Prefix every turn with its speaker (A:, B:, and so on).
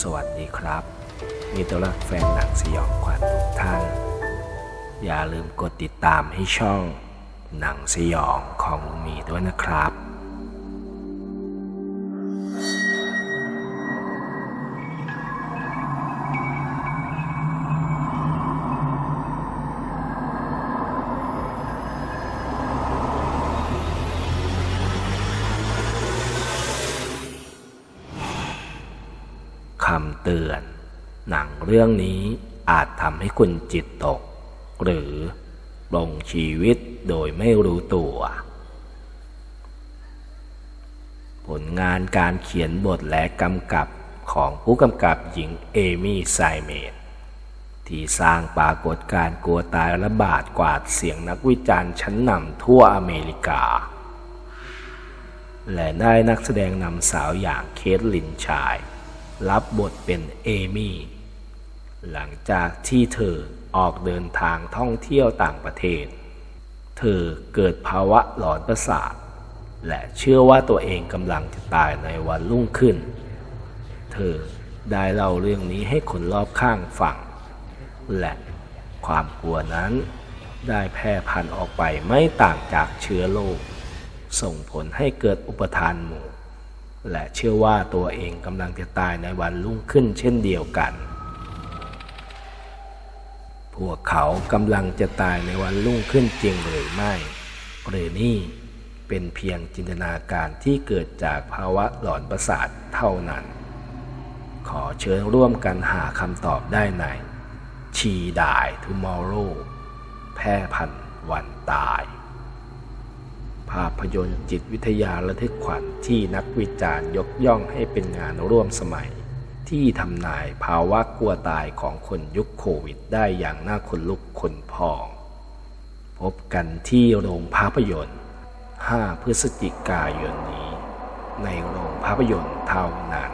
A: สวัสดีครับ มีตัวรักแฟนหนังสยองขวัญทุกท่าน อย่าลืมกดติดตามให้ช่องหนังสยองของลุงมีด้วยนะครับ คำเตือน หนังเรื่องนี้อาจทำให้คุณจิตตก หรือปลงชีวิตโดยไม่รู้ตัว ผลงานการเขียนบทและกำกับของผู้กำกับหญิงเอมี่ไซเมดที่สร้างปรากฏการ์กลัวตายระบาดกวาดเสียงนักวิจารณ์ชั้นนำทั่วอเมริกา และได้นักแสดงนำสาวอย่างเคทลินชาย รับบทเป็นเอมี่ หลังจากที่เธอออกเดินทางท่องเที่ยวต่างประเทศ เธอเกิดภาวะหลอนประสาท และเชื่อว่าตัวเองกำลังจะตายในวันรุ่งขึ้น เธอได้เล่าเรื่องนี้ให้คนรอบข้างฟัง และความกลัวนั้นได้แพร่พันธุ์ออกไปไม่ต่างจากเชื้อโรคส่งผลให้เกิดอุปทานหมู่ และเชื่อว่าตัวเองกำลังจะตายในวันรุ่งขึ้นเช่นเดียวกัน พวกเขากำลังจะตายในวันรุ่งขึ้นจริงหรือไม่ หรือนี่เป็นเพียงจินตนาการที่เกิดจากภาวะหลอนประสาทเท่านั้น ขอเชิญร่วมกันหาคำตอบได้ในชีดายทูมอร์โรแพร่พันวันตาย ภาพยนตร์จิตวิทยาระทึกขวัญที่นักวิจารณ์ยกย่องให้เป็นงานร่วมสมัย ที่ทำนายภาวะกลัวตายของคนยุคโควิดได้อย่างน่าขนลุกขนพอง พบกันที่โรงภาพยนตร์ 5 พฤศจิกายนนี้ ในโรงภาพยนตร์เท่านั้น